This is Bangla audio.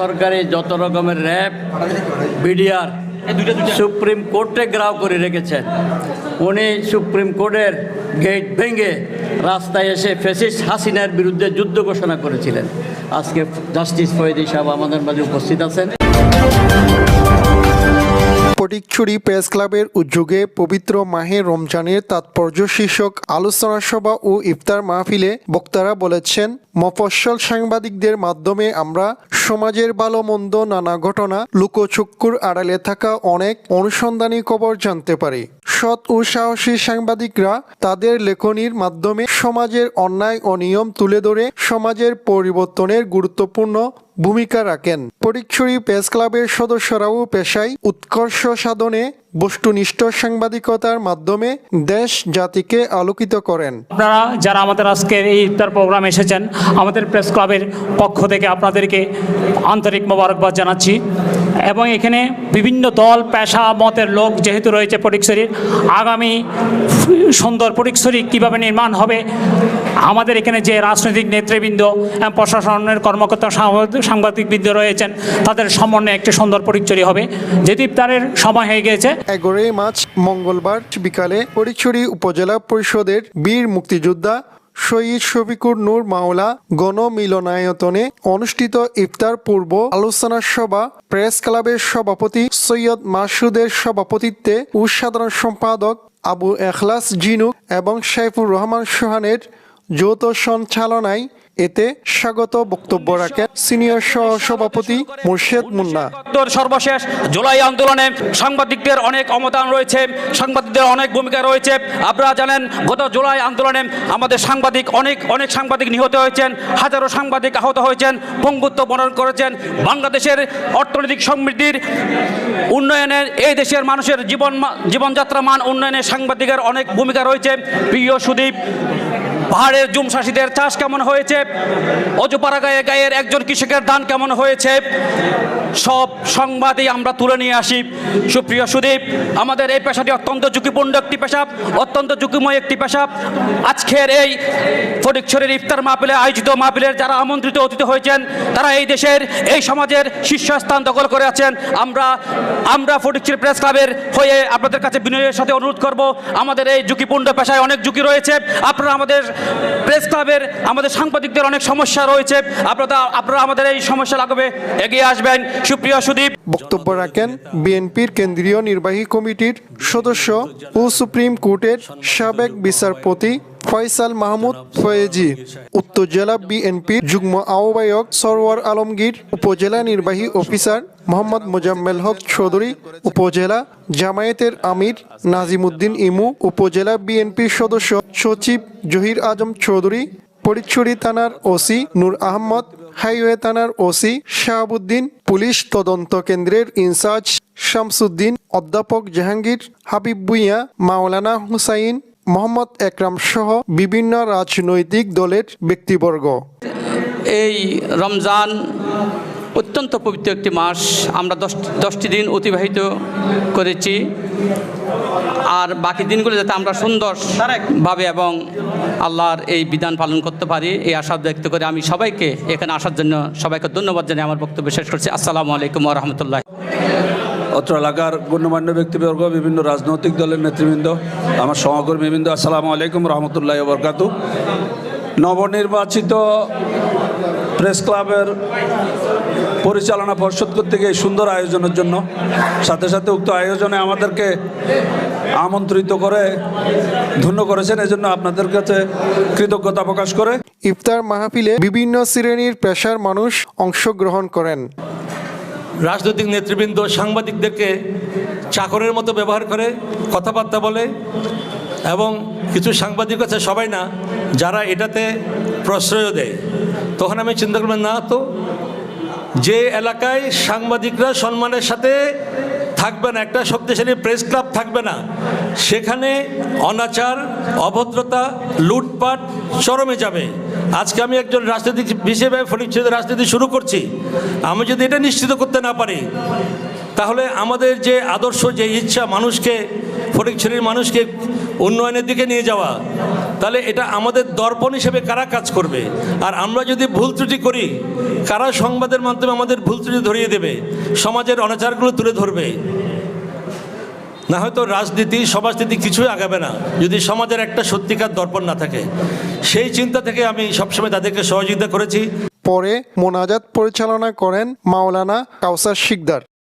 সরকারি যত রকমের র্যাব বিডিআর সুপ্রিম কোর্টে গ্রাও করে রেখেছেন। উনি সুপ্রিম কোর্টের গেট ভেঙে রাস্তায় এসে ফেসিস হাসিনার বিরুদ্ধে যুদ্ধ ঘোষণা করেছিলেন। আজকে জাস্টিস ফয়েদি সাহেব আমাদের মাঝে উপস্থিত আছেন। ফটিকছড়ি প্রেস ক্লাবের উদ্যোগে পবিত্র মাহে রমজানের তাৎপর্য শীর্ষক আলোচনা সভা ও ইফতার মাহফিলে বক্তারা বলেছেন, মফস্বল সাংবাদিকদের মাধ্যমে আমরা সমাজের ভালো মন্দ নানা ঘটনা লুকোচক্ষুর আড়ালে থাকা অনেক অনুসন্ধানী খবর জানতে পারি। সৎ ও সাহসী সাংবাদিকরা তাদের লেখনির মাধ্যমে সমাজের অন্যায় ও নিয়ম তুলে ধরে সমাজের পরিবর্তনের গুরুত্বপূর্ণ ভূমিকা রাখেন। পরিচ্ছরি প্রেস ক্লাবের সদস্যরাও পেশায় উৎকর্ষ সাধনে বস্তুনিষ্ঠ সাংবাদিকতার মাধ্যমে দেশ জাতিকে আলোকিত করেন। আপনারা যারা আমাদের আজকের এই ইফতার প্রোগ্রাম এসেছেন, আমাদের প্রেস ক্লাবের পক্ষ থেকে আপনাদেরকে আন্তরিক মোবারকবাদ জানাচ্ছি এবং এখানে বিভিন্ন দল, পেশা, মতের লোক যেহেতু রয়েছে পরিক্সরির আগামী সুন্দর পরিক্সরি কীভাবে নির্মাণ হবে, আমাদের এখানে যে রাজনৈতিক নেতৃবৃন্দ এবং প্রশাসনের কর্মকর্তা, সাংবাদিক- সাংবাদিকবৃন্দ রয়েছেন, তাদের সমন্বয়ে একটি সুন্দর পরিচয় হবে। যেহেতু ইফতারের সময় হয়ে গিয়েছে এগারোই মার্চ, মঙ্গলবার, বিকালে পরিচুরি উপজেলা পরিষদের বীর মুক্তিযোদ্ধা শহীদ শফিকুর নূর মাওলা গণমিলনায়তনে অনুষ্ঠিত ইফতার পূর্ব আলোচনা সভা, প্রেস ক্লাবের সভাপতি সৈয়দ মাসুদের সভাপতিত্বে ও সাধারণ সম্পাদক আবু এখলাস জিনুক এবং সাইফুর রহমান সোহানের যৌথ সঞ্চালনায় এতে স্বাগত বক্তব্য রাখেন সিনিয়র সহ সভাপতি মুর্শেদ মুন্না। সর্বশেষ, জুলাই আন্দোলনে সাংবাদিকদের অনেক অবদান রয়েছে, সাংবাদিকদের অনেক ভূমিকা রয়েছে। আপনারা জানেন, গত জুলাই আন্দোলনে আমাদের সাংবাদিক অনেক অনেক সাংবাদিক নিহত হয়েছেন, হাজারো সাংবাদিক আহত হয়েছেন, পঙ্গুত্ব বরণ করেছেন। বাংলাদেশের অর্থনৈতিক সমৃদ্ধির উন্নয়নের, এই দেশের মানুষের জীবন জীবনযাত্রা মান উন্নয়নে সাংবাদিকের অনেক ভূমিকা রয়েছে। প্রিয় সুদীপ পাহাড়ের জুম চাষিদের চাষ কেমন হয়েছে? অজুপাড়া গায়ে গায়ের একজন কৃষকের ধান কেমন হয়েছে? সব সংবাদই আমরা তুলে নিয়ে আসি। সুপ্রিয় সুদীপ, আমাদের এই পেশাটি অত্যন্ত ঝুঁকিপূর্ণ একটি পেশা, অত্যন্ত ঝুঁকিময় একটি পেশা। আজকের এই ফটিকছড়ির ইফতার মাহফিলে আয়োজিত মাহফিলের যারা আমন্ত্রিত অতিথি হয়েছেন, তারা এই দেশের, এই সমাজের শীর্ষস্থান দখল করে আছেন। আমরা আমরা ফটিকছড়ি প্রেস ক্লাবের হয়ে আপনাদের কাছে বিনয়ের সাথে অনুরোধ করব, আমাদের এই ঝুঁকিপূর্ণ পেশায় অনেক ঝুঁকি রয়েছে। আপনারা আমাদের প্রেস ক্লাবের, আমাদের সাংবাদিকদের অনেক সমস্যা রয়েছে। আপনারা আপনারা আমাদের এই সমস্যা লাগবে এগিয়ে আসবেন। সুপ্রিয় সুদীপ। বক্তব্য রাখেন বিএনপির কেন্দ্রীয় নির্বাহী কমিটির সদস্য ও সুপ্রিম কোর্টের সাবেক বিচারপতি ফয়সাল মাহমুদ ফয়েজি। উত্তর জেলা বিএনপির যুগ্ম আহ্বায়ক সরওয়ার আলমগীর, উপজেলা নির্বাহী অফিসার মোহাম্মদ মোজাম্মেল হক চৌধুরী, উপজেলা জামায়াতের আমির নাজিমুদ্দিন ইমু, উপজেলা বিএনপির সদস্য সচিব জহির আজম চৌধুরী ফরিদছড়ি থানার ওসি নূর আহমদ হাইওয়ে থানার ওসি শাহাবুদ্দিন, পুলিশ তদন্ত কেন্দ্রের ইনচার্জ শামসুদ্দিন, অধ্যাপক জাহাঙ্গীর, হাবিব বুইয়া মাওলানা হুসাইন, মোহাম্মদ একরাম সহ বিভিন্ন রাজনৈতিক দলের ব্যক্তিবর্গ। এই রমজান অত্যন্ত পবিত্র একটি মাস আমরা দশ দশটি দিন অতিবাহিত করেছি। আর বাকি দিনগুলো যাতে আমরা সুন্দরভাবে এবং আল্লাহর এই বিধান পালন করতে পারি এই আশা ব্যক্ত করে আমি সবাইকে এখানে আসার জন্য সবাইকে ধন্যবাদ জানিয়ে আমার বক্তব্য শেষ করছি। আসসালামু আলাইকুম রহমতুল্লাহ। অত্র এলাকার গণ্যমান্য ব্যক্তিবর্গ বিভিন্ন রাজনৈতিক দলের নেতৃবৃন্দ আমার সহকর্মীবৃন্দ আসসালামু আলাইকুম রহমতুল্লাহ বরকাতু নবনির্বাচিত প্রেস ক্লাবের পরিচালনা পর্ষদ কর্তৃক এই সুন্দর আয়োজনের জন্য সাথে সাথে উক্ত আয়োজনে আমাদেরকে আমন্ত্রিত করে ধন্য করেছেন। এজন্য আপনাদের কাছে কৃতজ্ঞতা প্রকাশ করে ইফতার মাহফিলে বিভিন্ন শ্রেণির পেশার মানুষ অংশগ্রহণ করেন। রাজনৈতিক নেতৃবৃন্দ সাংবাদিকদেরকে চাকরের মতো ব্যবহার করে কথাবার্তা বলে এবং কিছু সাংবাদিক আছে সবাই না যারা এটাতে প্রশ্রয় দেয়। তখন আমি চিন্তা করবেন না তো, যে এলাকায় সাংবাদিকরা সম্মানের সাথে থাকবে না, একটা শক্তিশালী প্রেস ক্লাব থাকবে না, সেখানে অনাচার, অভদ্রতা, লুটপাট চরমে যাবে। আজকে আমি একজন রাজনীতিক হিসেবে ফটিকছড়িতে রাজনীতি শুরু করছি। আমি যদি এটা নিশ্চিত করতে না পারি, তাহলে আমাদের যে আদর্শ, যে ইচ্ছা মানুষকে, ফটিকছড়ির মানুষকে উন্নয়নের দিকে নিয়ে যাওয়া তাহলে এটা আমাদের দর্পণ হিসেবে কারা কাজ করবে? আর আমরা যদি ভুল ত্রুটি করি, কারা সংবাদের মাধ্যমে আমাদের ভুল ত্রুটি ধরিয়ে দেবে? সমাজের অনাচারগুলো তুলে ধরবে? না হয়তো রাজনীতি সমাজনীতি কিছুই আগাবে না, যদি সমাজের একটা সত্যিকার দর্পণ না থাকে। সেই চিন্তা থেকে আমি সবসময় তাদেরকে সহযোগিতা করেছি। পরে মোনাজাত পরিচালনা করেন মাওলানা কাউসার শিকদার।